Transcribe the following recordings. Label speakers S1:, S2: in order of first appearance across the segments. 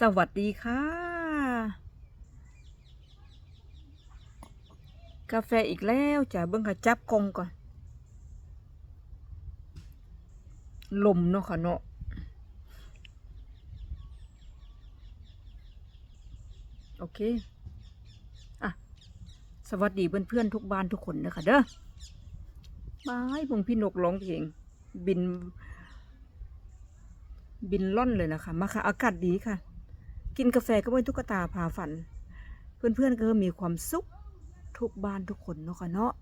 S1: สวัสดีค่ะ กาแฟอีกแล้วจ้ะเบิ่งค่ะจับกงก่อนลมเนาะค่ะเนาะโอเค อะ สวัสดีเพื่อนๆทุกบ้านทุกคนนะคะเด้อบายพงพี่นกร้องเพลงบินบินล่อนเลยนะคะ มาค่ะ อากาศดีค่ะ กินกาแฟก็ไม่ตุ๊กตาพาฝัน เพื่อนๆก็มีความสุขทุกบ้านทุกคนเนาะค่ะเนาะ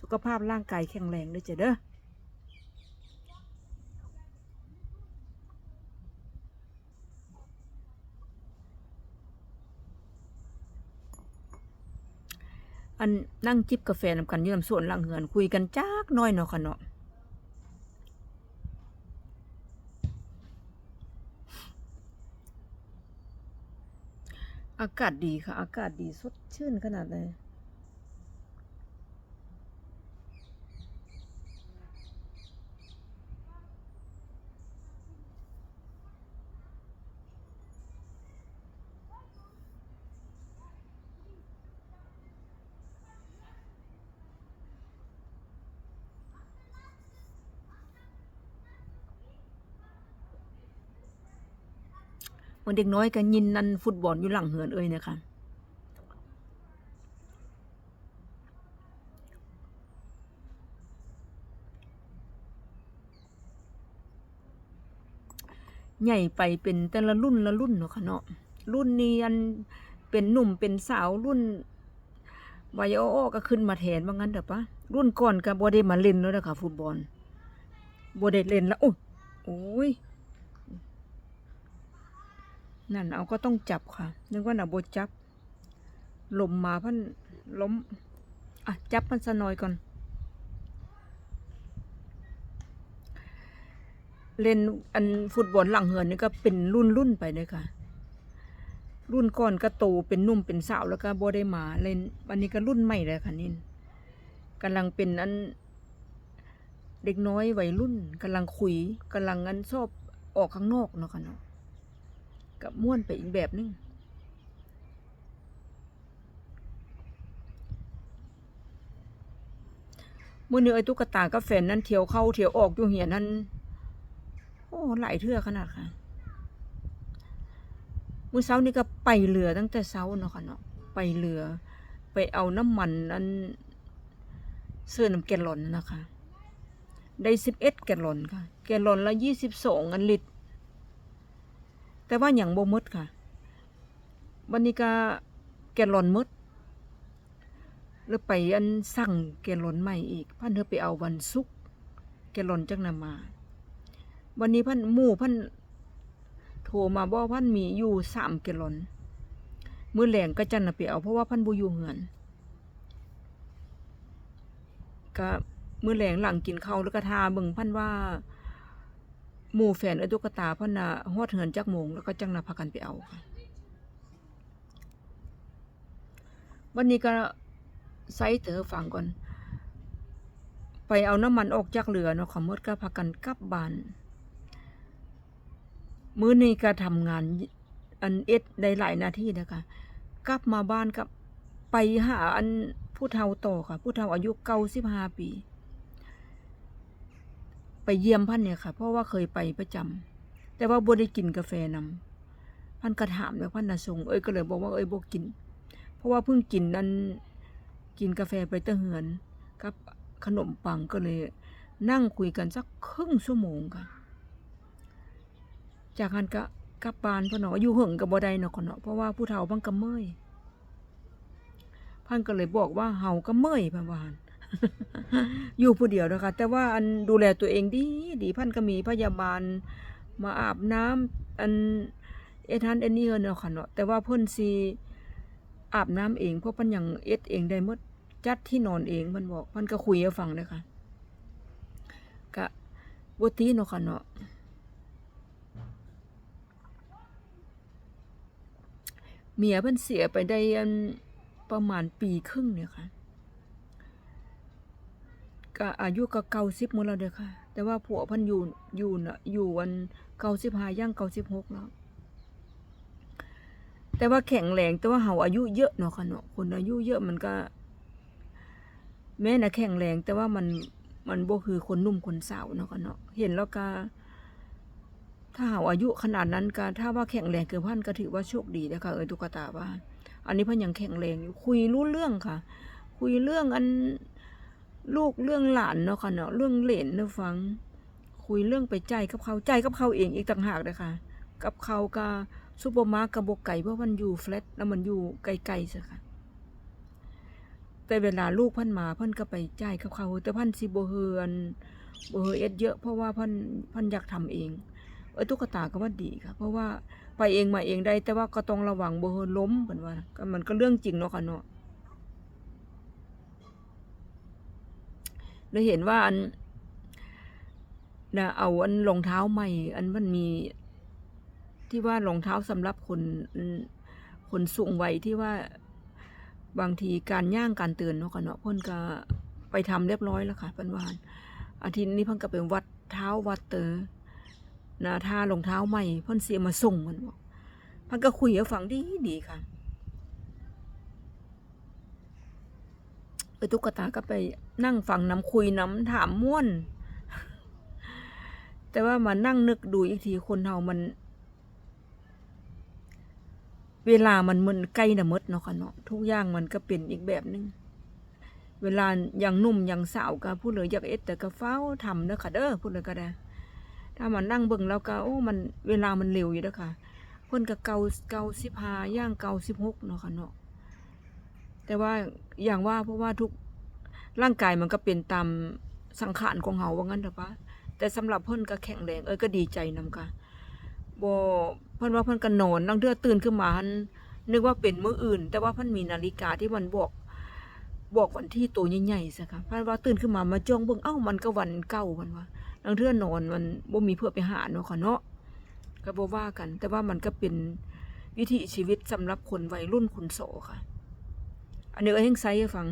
S1: สุขภาพร่างกายแข็งแรงด้วยจ้ะเด้ออันนั่งจิบกาแฟนำกันยืนำสวนหลังเหือนคุยกันจักน้อยเนาะค่ะเนาะ อากาศดีค่ะ อากาศดีสดชื่นขนาดเลย เหมือนเด็กน้อยก็ยินนันฟุตบอลอยู่หลังเหือนเอ้ยนะคะใหญ่ไปเป็นแต่ละรุ่นละรุ่นเนาะค่ะเนาะรุ่นนี้อันเป็นหนุ่มเป็นสาวรุ่นวัยอ้อก็ขึ้นมาแทนว่างั้นเถอะปะรุ่นก่อนก็บ่ได้มาเล่นแล้วนะคะฟุตบอลบ่ได้เล่นแล้วโอ้ยโอ้ย นั่นเอาก็ต้องจับค่ะนึกว่าน่ะบจับลมมาพันล้มอะจับมันสน่อยก่อน เล่นอันฟุตบอลหลังเหือนนี่ก็เป็นรุ่นรุ่นไปเลยค่ะ รุ่นก่อนก็โตเป็นนุ่มเป็นสาวแล้วก็บ่ได้มาเล่นวันนี้ก็รุ่นใหม่เลยค่ะนี่กำลังเป็นอันเด็กน้อยวัยรุ่นกำลังคุยกำลังอันชอบออกข้างนอกเนาะค่ะเนาะ กับม่วนไปอีกแบบนึงมื่อนี้ไอ้ตุ๊กตากับแฟนนั้นเที่ยวเข้าเที่ยวออกอยู่เหียนั้นโอ้หลายเทื่อขนาดค่ะมื้อเช้านี่ก็ไปเรือตั้งแต่เช้าเนาะค่ะเนาะไปเรือ ไปเอาน้ำมันอันเสื้อน้ำแกลลอนนะคะ ได้สิบเอ็ดแกลลอนค่ะ แกลลอนละยี่สิบสองอันลิตร แต่ว่าอย่างบ่มดค่ะ วันนี้ก็แกลลอนมดแล้วไปอันสั่งแกลลอนใหม่อีกพันเธอไปเอาวันศุกแกลลอนจักนำมา วันนี้พันหมู่พันโทรมาบอกพันมีอยู่สามแกลลอนมื้อแหลงก็จันน่ะไปเอาเพราะว่าพันบ่อยู่เหือนก็มื้อแหลงหลังกินข้าวแล้วก็ทาเบิ่งพันว่า หมู่แฟนไอ้ตุ๊กตาพ่นน่ะฮอดเหินจักโมงแล้วก็จังน่ะพากันไปเอาค่ะวันนี้ก็ไซเธอฟังก่อน ไปเอาน้ำมันออกจากเรือเนาะขอมดก็พากันกลับบ้านมื้อนี้ก็ทำงานอันเอ็ดได้หลายนาทีนะคะกลับมาบ้านกับไปหาอันผู้เฒ่าต่อค่ะ ผู้เฒ่าอายุเก้าสิบห้าปี ไปเยี่ยมพันเนี่ยค่ะ เพราะว่าเคยไปประจำแต่ว่าบ่ได้กินกาแฟนำพันกระถามแล้วพันน่ะส่งเอ้ยก็เลยบอกว่าเอ้ยบ่กิน เพราะว่าเพิ่งกินนั้นกินกาแฟไปตะเหือนกับขนมปังก็เลย นั่งคุยกันสักครึ่งชั่วโมงค่ะ จากนั้นก็กลับบ้านเพนเนาะอยู่เหิงกับบ่ได้เนาะคนเนาะเพราะว่าผู้เฒ่าพังก็เมยพันก็เลยบอกว่าเฮาก็เมยพันวาหั่น อยู่ผู้เดียวนะคะ แต่ว่าอันดูแลตัวเองดีดีพันก็มีพยาบาล มาอาบน้ำอันเอทันเอนนี่เนาะค่ะเนาะแต่ว่าเพิ่นสิอาบน้ำเองเพราะพิ่นยังเอ็ดเองได้มดจัดที่นอนเองเพิ่นบอกเพิ่นก็คุยให้ฟังเลยค่ะก็บ่ตีเนาะค่ะเนาะเมียเพิ่นเสียไปได้ประมาณปีครึ่งเนี่ยค่ะ ก็อายุก็เก้าสิบหมดแล้วเด้อค่ะ แต่ว่าผัวพันอยู่อยู่น่ะอยู่วันเก้าสิบห้าย่างเก้าสิบหกแล้ว แต่ว่าแข็งแรงแต่ว่าเฮาอายุเยอะเนาะค่ะเนาะคนอายุเยอะมันก็ แม้นะแข็งแรงแต่ว่ามันมันบ่คือคนนุ่มคนสาวเนาะค่ะเนาะเห็นแล้วก็ถ้าเฮาอายุขนาดนั้นก็ถ้าว่าแข็งแรงเกินพันก็ถือว่าโชคดีนะคะเอ้ยตุ๊กตาว่า อันนี้เพิ่นยังแข็งแรงอยู่คุยรู้เรื่องค่ะ คุยเรื่องอัน ลูกเรื่องหลานเนาะค่ะเนาะเรื่องเหลนเนาะฟัง คุยเรื่องไปใจกับเขาใจกับเขาเองอีกต่างหากเลยค่ะ กับเขาก็ซูเปอร์มาร์ทกับบกไก่เพราะมันอยู่แฟลตแล้วมันอยู่ไกลๆสิค่ะแต่เวลาลูกพันมาพันก็ไปใจกับเขา แต่พันสิบเฮือนบ่เฮือเอ็ดเยอะเพราะว่าพันพันอยากทำเองเออตุ๊กตาก็ว่าดีค่ะ เพราะว่าไปเองมาเองได้ แต่ว่าก็ต้องระวังบ่เฮือล้มเพิ่นว่ามันก็เรื่องจริงเนาะค่ะเนาะ เลยเห็นว่าอันนะเอาอันรองเท้าใหม่ อันมันมี ที่ว่ารองเท้าสำหรับคนคนสูงวัยที่ว่าบางทีการย่างการเตือนเนาะค่ะเนาะพ่นก็ไปทำเรียบร้อยแล้วค่ะเพิ่นว่าอาทิตย์นี้เพิ่นก็ไปวัดเท้าวัดเตอนะท่ารองเท้าใหม่เพิ่นเสียมาส่งมันบอกเพิ่นก็คุยให้ฟังดีดีค่ะ ไปตุ๊กตาก็ไปนั่งฟังน้ำคุยน้ำถามม่วน แต่ว่ามานั่งนึกดูอีกทีคนเฮามัน เวลามันมันใกล้นะมดเนาะค่ะเนาะทุกอย่างมันก็เป็นอีกแบบหนึง เวลาอย่างหนุ่มอย่างสาวก็พูดเลยอยากเอ็ดแต่ก็เฝ้าทำเด้อค่ะเด้อพูดเลยก็ได้ ถ้ามันนั่งเบิ่งแล้วก็โอ้มันเวลามันเร็วอยู่เด้อค่ะเพิ่นก็เกาเกาสิบห้าย่างเกาสิบหกเนาะค่ะเนาะ แต่ว่าอย่างว่าเพราะว่าทุกร่างกายมันก็เป็นตามสังขารของเฮาว่างั้นเถอะปะแต่สำหรับเพิ่นก็แข็งแรงเอ้ยก็ดีใจนำค่ะบ่เพิ่นว่าเพิ่นก็นอนลังเทื่อตื่นขึ้นมาหันนึกว่าเป็นมื้ออื่น แต่ว่าเพิ่นมีนาฬิกาที่มันบอกบอกวันที่ตัวใหญ่ๆซะค่ะเพิ่นว่าตื่นขึ้นมามาจ้องเบิ่งเอ้ามันก็วันเก่าเพิ่นว่าลังเทื่อนอนมันบ่มีเพื่อไปหาเนาะค่ะเนาะก็บ่ว่ากัน แต่ว่ามันก็เป็นวิถีชีวิตสำหรับคนวัยรุ่นคุณโสค่ะ อันนี้ก็เฮงไซให้ฟัง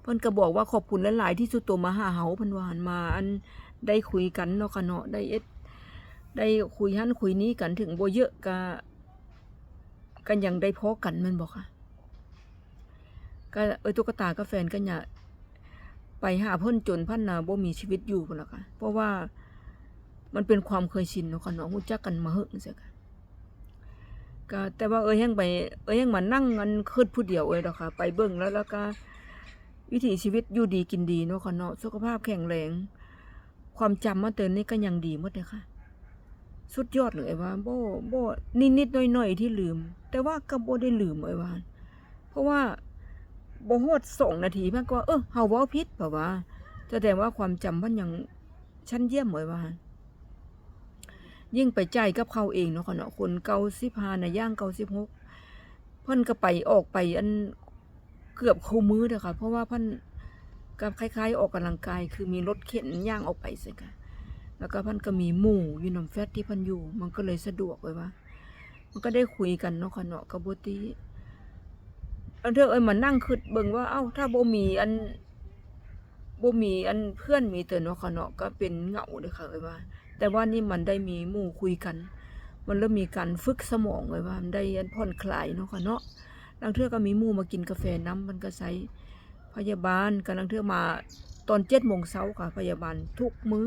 S1: เพิ่นก็บอกว่าขอบคุณหลายๆที่สุดตัวมาหาเฮาเพิ่นว่าหันมาอันได้คุยกันเนาะค่ะเนาะได้เอ็ดได้คุยหั่นคุยนี้กันถึงบ่เยอะก็กันยังได้พอกันม่นบ่ค่ะก็เอ้ตุ๊กตากับแฟนก็อย่าไปหาเพิ่นจนพันน่ะบ่มีชีวิตอยู่พุ่นล่ะค่ะเพราะว่ามันเป็นความเคยชินเนาะค่ะเนาะรู้จักกันมาเฮิงจังค่ะ ก็แต่ว่าเอ้ยยังไปเอ้ยยังมานั่งกันคิดผู้เดียวเอ้ยดอกค่ะ ไปเบิ่งแล้วแล้วก็ วิถีชีวิตอยู่ดีกินดีเนาะค่ะเนาะสุขภาพแข็งแรงความจำมาเตือนนี่ก็ยังดีหมดเลยค่ะสุดยอดเลยว่าโบโบนิดนิดหน่อยหน่อยๆที่ลืม แต่ว่าก็โบได้ลืมเลยว่าเพราะว่าโบฮอดสองนาทีเพิ่นก็ว่าเออเฮาว้าผิดเปล่าว่าแสดงว่าความจำเพิ่นยังชั้นเยี่ยมเลยว่า ยิ่งไปใจกับเขาเองเนาะค่ะเนาะคนเก่า15น่ะย่างเก่า16เพิ่นก็ไปออกไปอันเกือบคู่มือเด้อค่ะ เพราะว่าเพันกับคล้ายๆ ออกกำลังกาย คือมีรถเข็นย่างออกไปสิค่ะแล้วก็เพันก็มีหมู่อยู่น้ำแฟตที่เพันอยู่ มันก็เลยสะดวกไว้ว่า มันก็ได้คุยกันเนาะค่ะเนาะกับโบตีอันเธอเอ้ยมานั่งคิดเบิ่งว่าเอ้าถ้าบ่มีอันบ่มีอันเพื่อนมีแต่เนาะค่ะเนาะก็เป็นเหงาเด้อค่ะเอ้ยว่า แต่ว่านี่มันได้มีหมู่คุยกัน มันเริ่มมีการฝึกสมองไว้ว่ามันได้อันผ่อนคลายเนาะค่ะเนาะลังเทือก็มีหมู่มากินกาแฟน้ำมันก็ใช้พยาบาลกำลังเทือมาตอนเจ็ดโมงเช้าค่ะ พยาบาลทุกมื้อ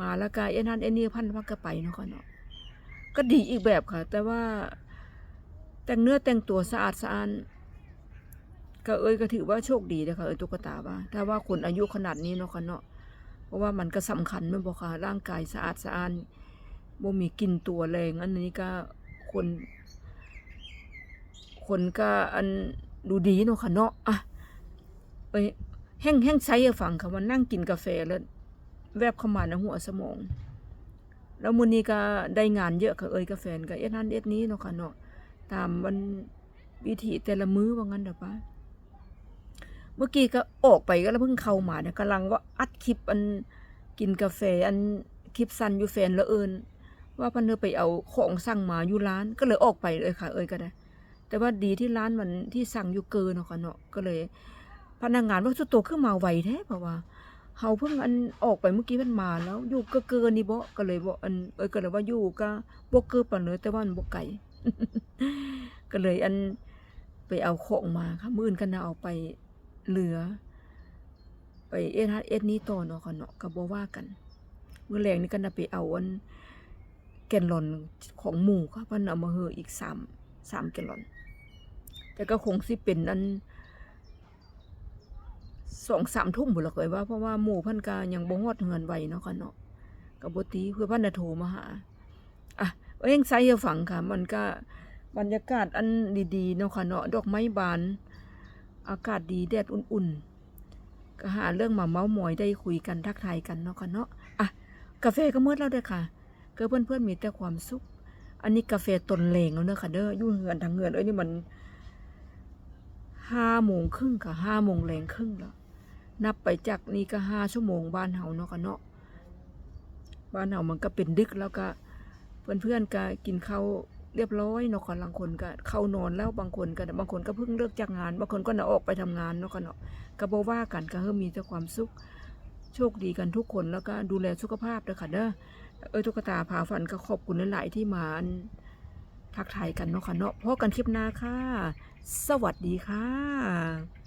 S1: มาแล้วก็เอ็นฮันเอ็นนี่พันพักก็ไปเนาะค่ะเนาะก็ดีอีกแบบค่ะ แต่ว่าแต่งเนื้อแต่งตัวสะอาดสะอาดก็เอ้ยก็ถือว่าโชคดีนะคะเอ้ยตุ๊กตาว่าถ้าว่าคนอายุขนาดนี้เนาะค่ะเนาะ ราะว่ามันก็สำคัญแม่นบ่ค่ะร่างกายสะอาดสะอาดบ่มีกลิ่นตัวแรงอันนี้ก็คน คนก็อันดูดีเนาะค่ะเนาะอะไปแห้งแห้งใช้ฟังค่ะว่านั่งกินกาแฟแล้ว แวบเข้ามาในหัวสมอง แล้วมื้อนี้ก็ได้งานเยอะค่ะเอ้ยกาแฟก็เอ็ดนั่นเอ็ดนี้เนาะค่ะเนาะตามวันวิถีแต่ละมื้อว่างั้นเด้อป้า เมื่อกี้ก็ออกไปก็แล้วเพิ่งเข้ามาเนี่ยกำลังว่าอัดคลิปอันกินกาแฟอันคลิปสั้นอยู่แฟนแล้วเอิญว่าพันเธอไปเอาของสั่งมาอยู่ร้านก็เลยออกไปเลยค่ะ เอ้ยก็ได้ แต่ว่าดีที่ร้านมันที่สั่งอยู่เกินเนาะค่ะเนาะก็เลย พนักงานว่าสุดโตขึ้นมาไวแท้เพราะว่าเฮาเพิ่งอันออกไปเมื่อกี้มันมาแล้วอยู่ก็เกินนี่บ่ก็เลยบ่อันเอ้ยก็เลยว่าอยู่ก็บ่เกินปานเลยแต่ว่ามันบ่ไกลก็เลยอันไปเอาของมาค่ะมื่นก็น่าเอาไป เหลือ ไปเอ็ดฮัเอ็ดนี้ต่อเนาะค่ะเนาะก็บ่ว่ากันมื้อแลงนี่ก็น่าไปเอาอันแกนลอนของหมู่ค่ะเพิ่นเอามาเฮออีก3 3แกนลอน แต่ก็คงสิเป็นอันสองสามทุ่มพุ่นละเคยว่าเพราะว่าหมู่พันกายังบ่ฮอดเฮือนไวเนาะค่ะเนาะก็บ่ตีเพื่อพันน่ะโทรมาหาอะเอ้ยงไสให้ฟังค่ะ มันก็บรรยากาศอันดีๆเนาะค่ะเนาะดอกไม้บาน อากาศดีแดดอุ่นๆ ก็หาเรื่องมาเมาท์มอยได้คุยกันทักทายกันเนาะค่ะเนาะอะกาแฟก็หมดแล้วเด้อค่ะก็เพื่อนๆมีแต่ความสุข อันนี้กาแฟตนเลงแล้วเนอะค่ะเด้อยู่งเฮือนทางเฮือนเอ้ยนี่มันห้าโมงครึ่งค่ะห้าโมงแรงครึ่งแล้วนับไปจากนี้ก็ห้าชั่วโมงบ้านเฮาเนาะค่ะเนาะบ้านเฮามันก็เป็นดึกแล้วก็เพื่อนๆก็กินข้าว เรียบร้อยเนาะค่ะบางคนก็เข้านอนแล้วบางคนก็บางคนก็เพิ่งเลิกจากงาน บางคนก็น่ะออกไปทำงานเนาะค่ะเนาะก็บอกว่ากันก็เพิ่มมีแต่ความสุขโชคดีกันทุกคนแล้วก็ดูแลสุขภาพเด้อค่ะเด้อเออตุ๊กตาพาฝันก็ขอบคุณหลาย ๆ ที่มาทักทายกันเนาะค่ะเนาะพบกันคลิปหน้าค่ะ สวัสดีค่ะ